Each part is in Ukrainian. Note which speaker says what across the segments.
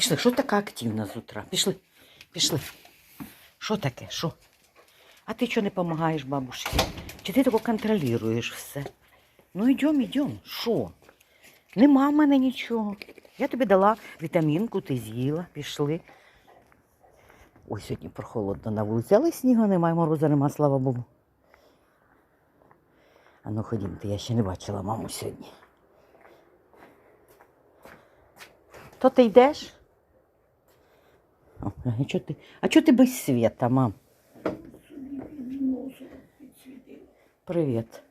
Speaker 1: Пішли, що така активна з утра? Пішли, пішли. Що таке? Що? А ти чого не допомагаєш бабушці? Чи ти тільки контролюєш все? Ну йдем, йдем. Що? Нема в мене нічого. Я тобі дала вітамінку, ти з'їла, пішли. Ой, сьогодні прохолодно на вулиці, але снігу немає, мороза нема, слава Богу. А ну ходімте, я ще не бачила маму сьогодні. То ти йдеш? О, а чого ти, а ти без світа, мам? Привіт.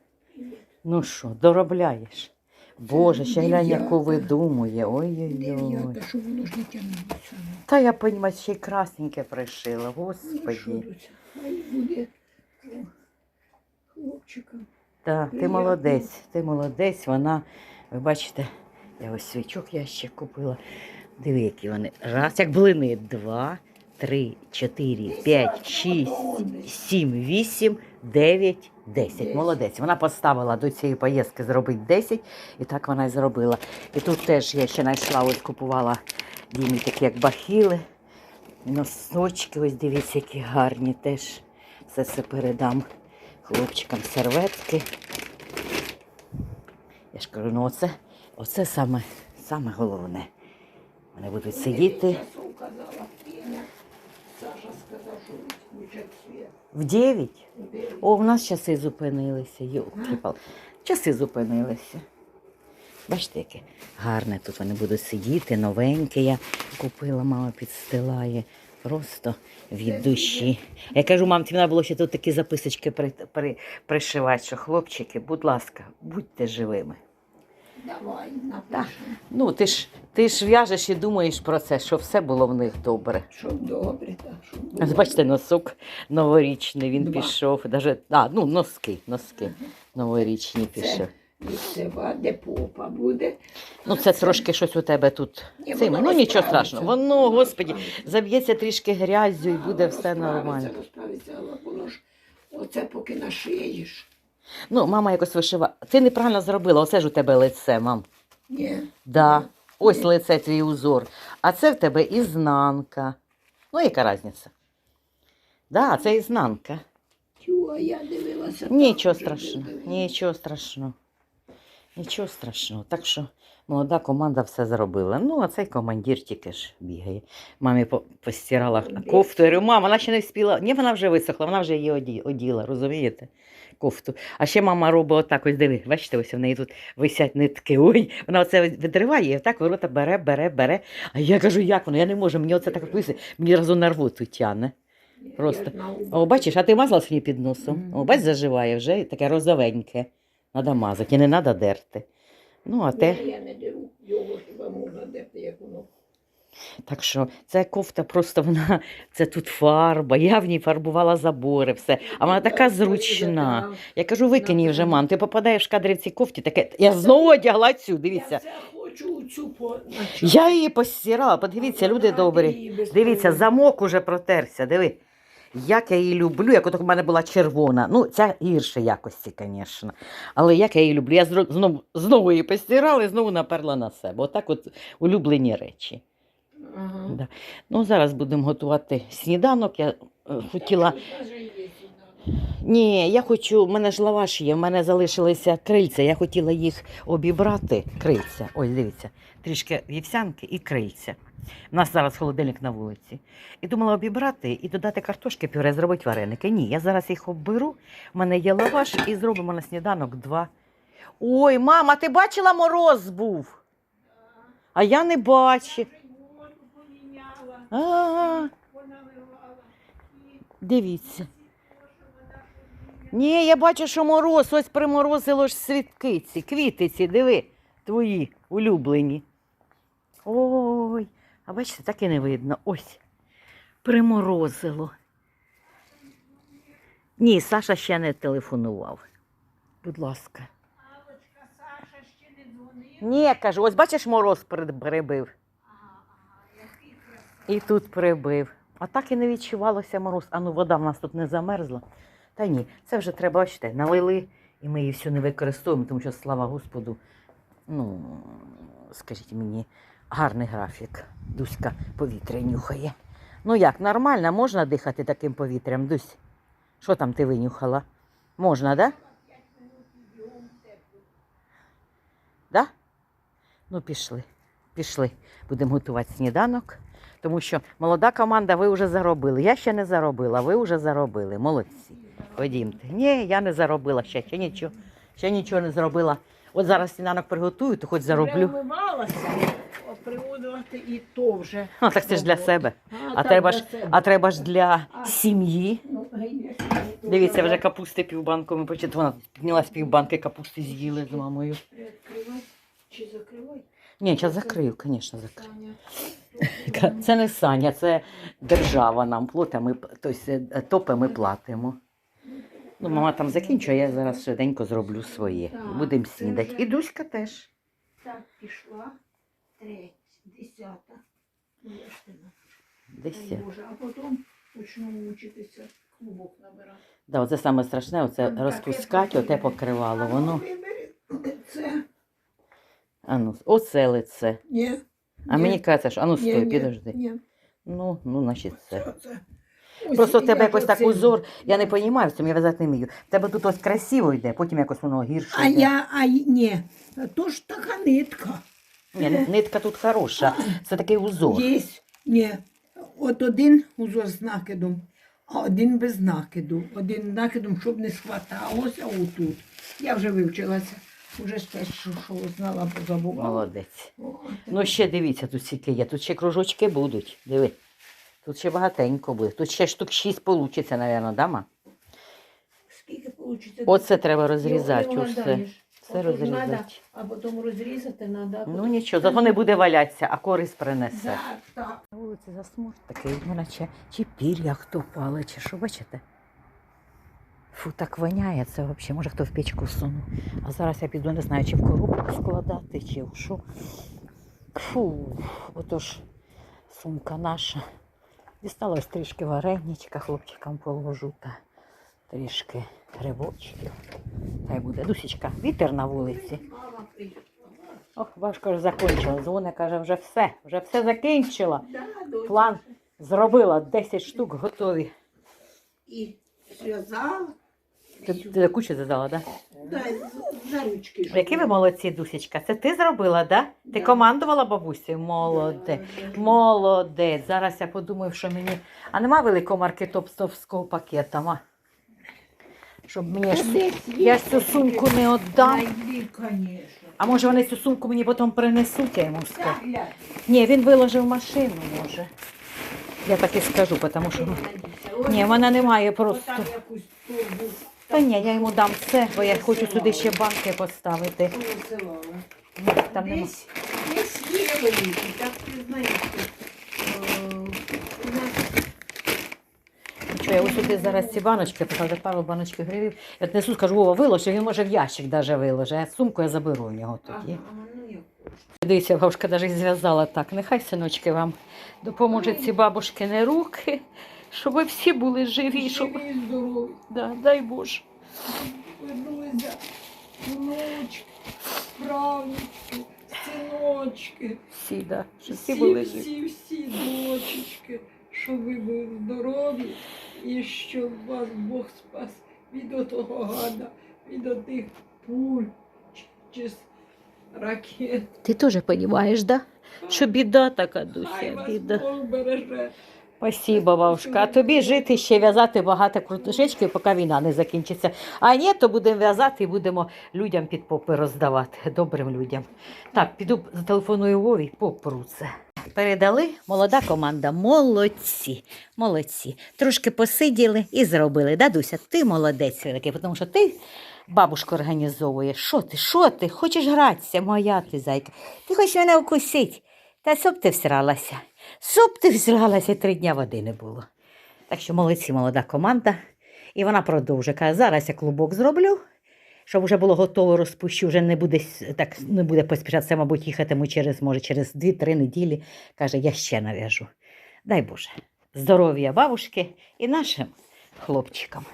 Speaker 1: Ну що, доробляєш? Боже, ще глянь, яку видумує. Ой-ой-ой.
Speaker 2: Дев'ята, що воно ж не тягнулося.
Speaker 1: Та я понімаю, ще й красненьке пришила, господі.
Speaker 2: хай буде хлопчиком.
Speaker 1: Так, ти молодець, ти молодець, вона, ви бачите, я ось свічок я ще купила. Диви, які вони. Раз, як блини. Два, три, чотири, п'ять, шість, сім, вісім, дев'ять, десять.
Speaker 2: Десять.
Speaker 1: Молодець. Вона поставила до цієї поїздки зробити 10, і так вона і зробила. І тут теж я ще знайшла, ось купувала Дімі такі, як бахіли. Носочки, ось дивіться, які гарні теж. Все це передам хлопчикам серветки. Я ж кажу, ну оце, оце саме, саме головне. Вони будуть сидіти в 9. О, в нас часи зупинилися. Йолки-пал. Часи зупинилися. Бачите, яке гарне тут вони будуть сидіти, новеньке я купила, мама підстилає. Просто від душі. Я кажу, мам, треба було ще тут такі записочки при, при, пришивати, що хлопчики, будь ласка, будьте живими.
Speaker 2: Давай,
Speaker 1: Так.
Speaker 2: напишемо.
Speaker 1: Ну, ти ж, ти ж в'яжеш і думаєш про це, що все було в них добре.
Speaker 2: Щоб добре, так, щоб було.
Speaker 1: Ось бачите, носок новорічний, він
Speaker 2: Два.
Speaker 1: пішов. Даже, а, ну, носки, носки новорічні пішов.
Speaker 2: Від де попа буде.
Speaker 1: Ну, це трошки щось у тебе тут.
Speaker 2: Ні,
Speaker 1: Цим.
Speaker 2: воно
Speaker 1: Ну нічого
Speaker 2: розправиться.
Speaker 1: страшного. Воно, господі,
Speaker 2: Розправиться.
Speaker 1: заб'ється трішки грязю і буде все
Speaker 2: розправиться,
Speaker 1: нормально.
Speaker 2: Розправиться, але воно ж оце поки нашиєш.
Speaker 1: Ну, мама якось вишивала. Ти неправильно зробила, оце ж у тебе лице, мам.
Speaker 2: Ні.
Speaker 1: Да. Ось лице твій узор. А це в тебе ізнанка. Ну, яка різниця? Да, це ізнанка.
Speaker 2: Чого я дивилася.
Speaker 1: Нічого страшного, нічого страшного. Нічого страшного. Так що молода команда все зробила. Ну, а цей командир тільки ж бігає. Мамі по- постирала кофту. Я говорю, мама, вона ще не вспіла. Ні, вона вже висохла, вона вже її оділа, розумієте? Кофту. А ще мама робить отак, ось диви, бачите, ось в неї тут висять нитки. Ой, вона оце відриває і так ворота бере, бере, бере. А я кажу, як воно? Я не можу, мені оце так висить, мені разу на рвоту тяне. Просто. О, бачиш, а ти мазала сьогодні під носом. О, бач, заживає вже таке розовеньке. Надо мазати, і не треба дерти. Ну, а те,
Speaker 2: Я не диву. Його хіба можна дерти, як воно.
Speaker 1: так що ця кофта просто вона, це тут фарба, я в ній фарбувала забори, все. А вона така зручна. Я кажу, викинь її вже, мам, ти попадаєш в кадри в цій кофті, таке. Я знову одягла цю, дивіться. Я її постирала, подивіться, люди добрі. Дивіться, замок уже протерся, диви. Як я її люблю, як от у мене була червона. Ну, ця гірше якості, звісно. Але як я її люблю, я знову, знову її постирала і знову наперла на себе. Отак от улюблені речі.
Speaker 2: Ага.
Speaker 1: Да. Ну, зараз будемо готувати сніданок. Я е, хотіла. Ні, я хочу, в мене ж лаваш є, в мене залишилися крильця. Я хотіла їх обібрати. Крильця. Ось дивіться, трішки вівсянки і крильця. У нас зараз холодильник на вулиці. І думала обібрати і додати картошки пюре, зробити вареники. Ні, я зараз їх обберу. У мене є лаваш і зробимо на сніданок два. Ой, мама, ти бачила мороз був? А я не бачив. А, дивіться. Ні, я бачу, що мороз, ось приморозило ж світкиці, квітиці, диви, твої улюблені. Ой, а бачите, так і не видно. Ось. Приморозило. Ні, Саша ще не телефонував. Будь ласка.
Speaker 2: Алочка, Саша ще не дзвонив.
Speaker 1: Ні, кажу, ось бачиш, мороз прибив. І тут прибив. А так і не відчувалося мороз. А ну вода в нас тут не замерзла. Та ні, це вже треба, бачите, налили, і ми її всю не використовуємо, тому що, слава Господу, ну, скажіть мені, гарний графік. Дуська повітря нюхає. Ну як, нормально, можна дихати таким повітрям, Дусь? Що там ти винюхала? Можна, да? Да? Ну, пішли. Пішли. Будемо готувати сніданок. Тому що молода команда, ви вже заробили. Я ще не заробила, ви вже заробили. Молодці. Ходімте. Ні, я не заробила ще, ще нічого. Ще нічого не зробила. От зараз сніданок приготую, то хоч
Speaker 2: Вже
Speaker 1: зароблю.
Speaker 2: вмивалася, а приводити і то вже.
Speaker 1: Ну, так це ж для себе. А
Speaker 2: так,
Speaker 1: треба
Speaker 2: для
Speaker 1: ж,
Speaker 2: себе.
Speaker 1: а треба ж для
Speaker 2: А.
Speaker 1: сім'ї.
Speaker 2: Ну,
Speaker 1: Дивіться, вже капусти півбанку ми почали. Вона піднялась півбанки капусти з'їли з мамою.
Speaker 2: Відкривай чи закривай?
Speaker 1: Ні, зараз закрию, звісно, закрию. Це не Саня, це держава нам платить, ми тобто, топи ми платимо. Ну, мама там закінчує, я зараз швиденько зроблю своє. Будемо снідати. І Дуська теж.
Speaker 2: Так, пішла. Третя, десята. Ну. Дай Боже, а потім почну вчитися клубок набирати.
Speaker 1: Да, оце саме страшне, оце
Speaker 2: Там
Speaker 1: розпускати,
Speaker 2: таке
Speaker 1: оте покривало.
Speaker 2: А ну,
Speaker 1: Воно.
Speaker 2: Це.
Speaker 1: А ну, оце лице.
Speaker 2: Ні.
Speaker 1: А
Speaker 2: ні,
Speaker 1: мені кажеться, що а ну
Speaker 2: ні,
Speaker 1: стой,
Speaker 2: ні,
Speaker 1: підожди.
Speaker 2: Ні.
Speaker 1: Ну, ну, значить це.
Speaker 2: Це. Ось
Speaker 1: Просто в тебе
Speaker 2: я
Speaker 1: якось так
Speaker 2: оце-
Speaker 1: узор, я не розумію, в цьому я в'язати не вмію. В тебе тут ось красиво йде, потім якось воно гірше.
Speaker 2: А
Speaker 1: йде.
Speaker 2: я, а й- ні, то ж така нитка.
Speaker 1: Ні, нитка тут хороша. Це такий узор.
Speaker 2: Є, ні. От один узор з накидом, а один без накиду. Один накидом, щоб не схваталося отут. Я вже вивчилася. Уже ж те, що, що знала, позабувала.
Speaker 1: Молодець.
Speaker 2: О,
Speaker 1: Ну ще дивіться, тут скільки є. Тут ще кружочки будуть. Диви. Тут ще багатенько буде. Тут ще штук 6 вийде, мабуть, да, ма?
Speaker 2: Скільки вийде?
Speaker 1: Оце треба розрізати. Усе. Все розрізати.
Speaker 2: Надо, а потім розрізати треба.
Speaker 1: Ну нічого, зато не буде валятися, а користь принесе.
Speaker 2: Так, так.
Speaker 1: На вулиці засмурт такий, вона чи, чи пір'я хто пали, чи що, бачите? Фу, так воняє це взагалі, може хто в печку сунув. А зараз я піду, не знаю, чи в коробку складати, чи в що. Фу, отож сумка наша. Дісталось трішки вареничка, хлопчикам положу та трішки грибочків. Хай буде. Дусічка, вітер на вулиці. Ох, бабушка вже закінчила. Дзвони каже, вже все, вже все закінчила. План зробила 10 штук готові.
Speaker 2: І зв'язала.
Speaker 1: Ти, ти кучу задала, так? Да?
Speaker 2: За ручки.
Speaker 1: Які ви молодці, Дусечка? Це ти зробила, да? Ти
Speaker 2: Да.
Speaker 1: командувала бабусею? Молодець. Молодець. Зараз я подумаю, що мені. А нема великого маркетопстовського пакета, ма? Щоб мені ж. Я ж цю сумку не віддам.
Speaker 2: Найди.
Speaker 1: А може вони цю сумку мені потім принесуть, я йому скажу. Ні, він виложив машину, може. Я так і скажу, тому що. Ні, вона немає просто.
Speaker 2: Там якусь торбу
Speaker 1: Та ні, я йому дам все, бо я хочу сюди ще банки поставити. Там нема.
Speaker 2: Десь, десь є великі, так ти знаєш. е, у нас
Speaker 1: Що я ось сюди зараз ці баночки, покладу пару баночки гривів. Я несу, скажу, Вова, виложи, він може в ящик навіть виложить, а сумку я заберу в нього тоді.
Speaker 2: ну.
Speaker 1: Дивіться, бабушка навіть зв'язала так. Нехай синочки вам допоможуть ці бабушкини руки, щоб ви всі були живі, щоб. Да, дай Боже.
Speaker 2: Вернулися внучки, правнучки, синочки.
Speaker 1: Всі, да, щоб всі були живі.
Speaker 2: всі, всі дочечки, щоб ви були здорові і щоб вас Бог спас від отого гада, від отих пуль чи, чи ракет.
Speaker 1: Ти теж розумієш, да? Що біда така,
Speaker 2: Хай
Speaker 1: Дуся,
Speaker 2: вас
Speaker 1: біда.
Speaker 2: Бог береже.
Speaker 1: Спасибо, бабушка. А тобі жити ще в'язати багато крутишечків, поки війна не закінчиться. А ні, то будемо в'язати і будемо людям під попи роздавати, добрим людям. Так, піду зателефоную Вові, попру це. Передали молода команда. Молодці, молодці. Трошки посиділи і зробили. Да, Дуся, ти молодець великий, тому що ти бабушку організовуєш. Що ти, що ти? Хочеш гратися, моя ти зайка. Ти хочеш мене вкусити. Та щоб ти всралася. Щоб ти всралася, три дня води не було. Так що молодці, молода команда. І вона продовжує. Каже, зараз я клубок зроблю, щоб вже було готово, розпущу, вже не буде, так, не буде поспішатися, мабуть, їхатиму через, може, через 2-3 неділі. Каже, я ще нав'яжу. Дай Боже. Здоров'я бабушки і нашим хлопчикам.